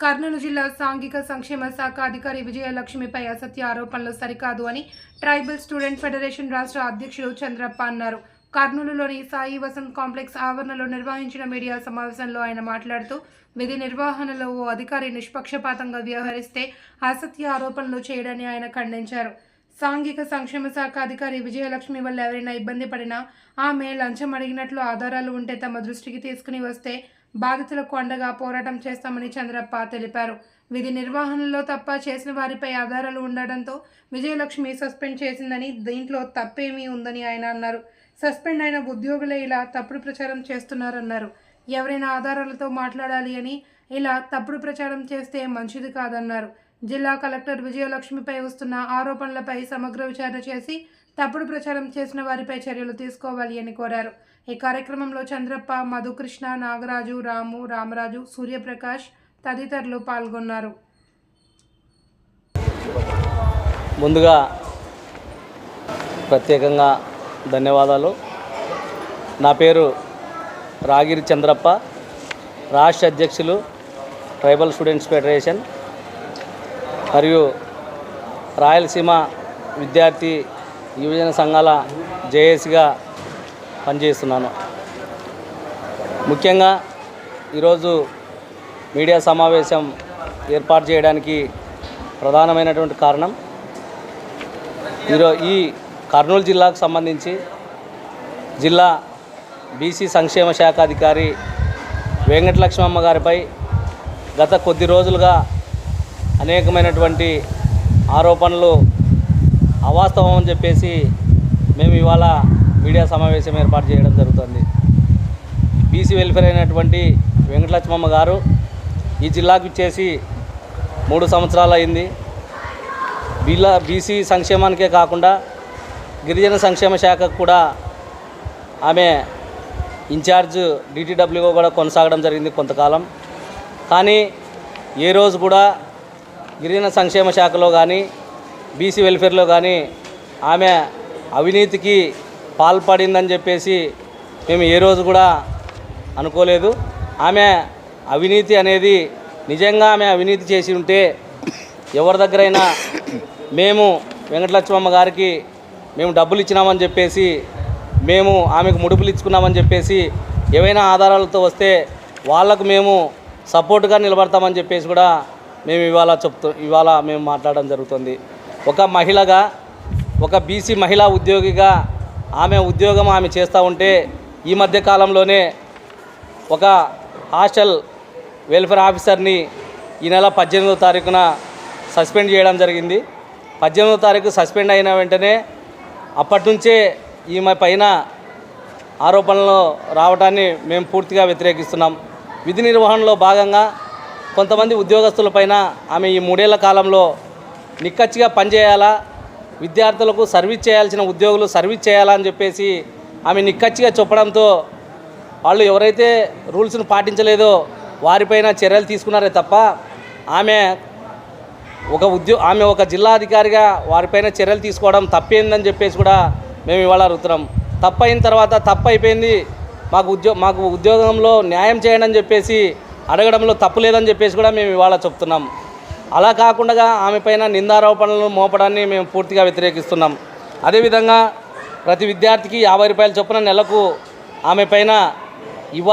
కర్నూలు జిల్లా సాంఘిక సంక్షేమ శాఖ అధికారి విజయలక్ష్మిపై అసత్య ఆరోపణలు సరికాదు అని ట్రైబల్ స్టూడెంట్ ఫెడరేషన్ రాష్ట్ర అధ్యక్షుడు చంద్రప్ప అన్నారు. కర్నూలులోని సాయి వసంత్ కాంప్లెక్స్ ఆవరణలో నిర్వహించిన మీడియా సమావేశంలో ఆయన మాట్లాడుతూ విధి నిర్వహణలో ఓ అధికారి నిష్పక్షపాతంగా వ్యవహరిస్తే అసత్య ఆరోపణలు చేయడని ఆయన ఖండించారు. సాంఘిక సంక్షేమ శాఖ అధికారి విజయలక్ష్మి వల్ల ఎవరైనా ఇబ్బంది పడినా ఆమె లంచం అడిగినట్లు ఆధారాలు ఉంటే తమ దృష్టికి తీసుకుని వస్తే బాధితులకు అండగా పోరాటం చేస్తామని చంద్రప్ప తెలిపారు. విధి నిర్వహణలో తప్ప చేసిన వారిపై ఆధారాలు ఉండడంతో విజయలక్ష్మి సస్పెండ్ చేసిందని దీంట్లో తప్పేమీ ఉందని ఆయన అన్నారు. సస్పెండ్ అయిన ఉద్యోగులే ఇలా తప్పుడు ప్రచారం చేస్తున్నారన్నారు. ఎవరైనా ఆధారాలతో మాట్లాడాలి అని ఇలా తప్పుడు ప్రచారం చేస్తే మంచిది కాదన్నారు. జిల్లా కలెక్టర్ విజయలక్ష్మిపై వస్తున్న ఆరోపణలపై సమగ్ర విచారణ చేసి తప్పుడు ప్రచారం చేసిన వారిపై చర్యలు తీసుకోవాలి అని కోరారు. ఈ కార్యక్రమంలో చంద్రప్ప మధుకృష్ణ నాగరాజు రాము రామరాజు సూర్యప్రకాష్ తదితరులు పాల్గొన్నారు. ముందుగా ప్రత్యేకంగా ధన్యవాదాలు. నా పేరు రాగిరి చంద్రప్ప రాష్ట్ర అధ్యక్షులు ట్రైబల్ స్టూడెంట్స్ ఫెడరేషన్ మరియు రాయలసీమ విద్యార్థి యువజన సంఘాల జేఏసీగా పనిచేస్తున్నాను. ముఖ్యంగా ఈరోజు మీడియా సమావేశం ఏర్పాటు చేయడానికి ప్రధానమైనటువంటి కారణం ఈరో ఈ కర్నూలు జిల్లాకు సంబంధించి జిల్లా బీసీ సంక్షేమ శాఖ అధికారి వెంకటలక్ష్మమ్మ గారిపై గత కొద్ది రోజులుగా అనేకమైనటువంటి ఆరోపణలు అవాస్తవం అని చెప్పేసి మేము ఇవాళ మీడియా సమావేశం ఏర్పాటు చేయడం జరుగుతుంది. బీసీ వెల్ఫేర్ అయినటువంటి వెంకటలక్ష్మమ్మ గారు ఈ జిల్లాకు ఇచ్చేసి మూడు సంవత్సరాలు అయింది. బిల్లా బీసీ సంక్షేమానికే కాకుండా గిరిజన సంక్షేమ శాఖకు కూడా ఆమె ఇన్ఛార్జ్ డిటిడబ్ల్యూగా కూడా కొనసాగడం జరిగింది కొంతకాలం. కానీ ఏ రోజు కూడా గిరిజన సంక్షేమ శాఖలో కానీ బీసీ వెల్ఫేర్లో కానీ ఆమె అవినీతికి పాల్పడిందని చెప్పేసి మేము ఏ రోజు కూడా అనుకోలేదు. ఆమె అవినీతి అనేది నిజంగా ఆమె అవినీతి చేసి ఉంటే ఎవరి దగ్గరైనా మేము వెంకటలక్ష్మమ్మ గారికి మేము డబ్బులు ఇచ్చినామని చెప్పేసి మేము ఆమెకు ముడుపులు ఇచ్చుకున్నామని చెప్పేసి ఏవైనా ఆధారాలతో వస్తే వాళ్ళకు మేము సపోర్ట్గా నిలబడతామని చెప్పేసి కూడా మేము ఇవాళ చెప్తూ ఇవాళ మేము మాట్లాడడం జరుగుతుంది. ఒక మహిళగా ఒక బీసీ మహిళా ఉద్యోగిగా ఆమె ఉద్యోగం ఆమె చేస్తూ ఉంటే ఈ మధ్య కాలంలోనే ఒక హాస్టల్ వెల్ఫేర్ ఆఫీసర్ని ఈ నెల పద్దెనిమిదో తారీఖున సస్పెండ్ చేయడం జరిగింది. పద్దెనిమిదో తారీఖు సస్పెండ్ అయిన వెంటనే అప్పటి నుంచే ఈమె పైన ఆరోపణలు రావడాన్ని మేము పూర్తిగా వ్యతిరేకిస్తున్నాం. విధి నిర్వహణలో భాగంగా కొంతమంది ఉద్యోగస్తులపైన ఆమె ఈ మూడేళ్ళ కాలంలో నిక్కచ్చిగా పనిచేయాలా? విద్యార్థులకు సర్వీస్ చేయాల్సిన ఉద్యోగులు సర్వీస్ చేయాలా అని చెప్పేసి ఆమె నిక్కచ్చిగా చెప్పడంతో వాళ్ళు ఎవరైతే రూల్స్ను పాటించలేదో వారిపైన చర్యలు తీసుకున్నారే తప్ప ఆమె ఒక ఉద్యో ఆమె ఒక జిల్లా అధికారిగా వారిపైన చర్యలు తీసుకోవడం తప్పైందని చెప్పేసి కూడా మేము ఇవాళ అడుగుతున్నాం. తప్పైన తర్వాత తప్పు అయిపోయింది మాకు ఉద్యో మాకు ఉద్యోగంలో న్యాయం చేయండి అని చెప్పేసి అడగడంలో తప్పు లేదని చెప్పేసి కూడా మేము ఇవాళ చెప్తున్నాం. అలా కాకుండా ఆమెపైన నిందారోపణలు మోపడాన్ని మేము పూర్తిగా వ్యతిరేకిస్తున్నాం. అదేవిధంగా ప్రతి విద్యార్థికి యాభై రూపాయల చొప్పున నెలకు ఆమె పైన ఇవ్వాలి.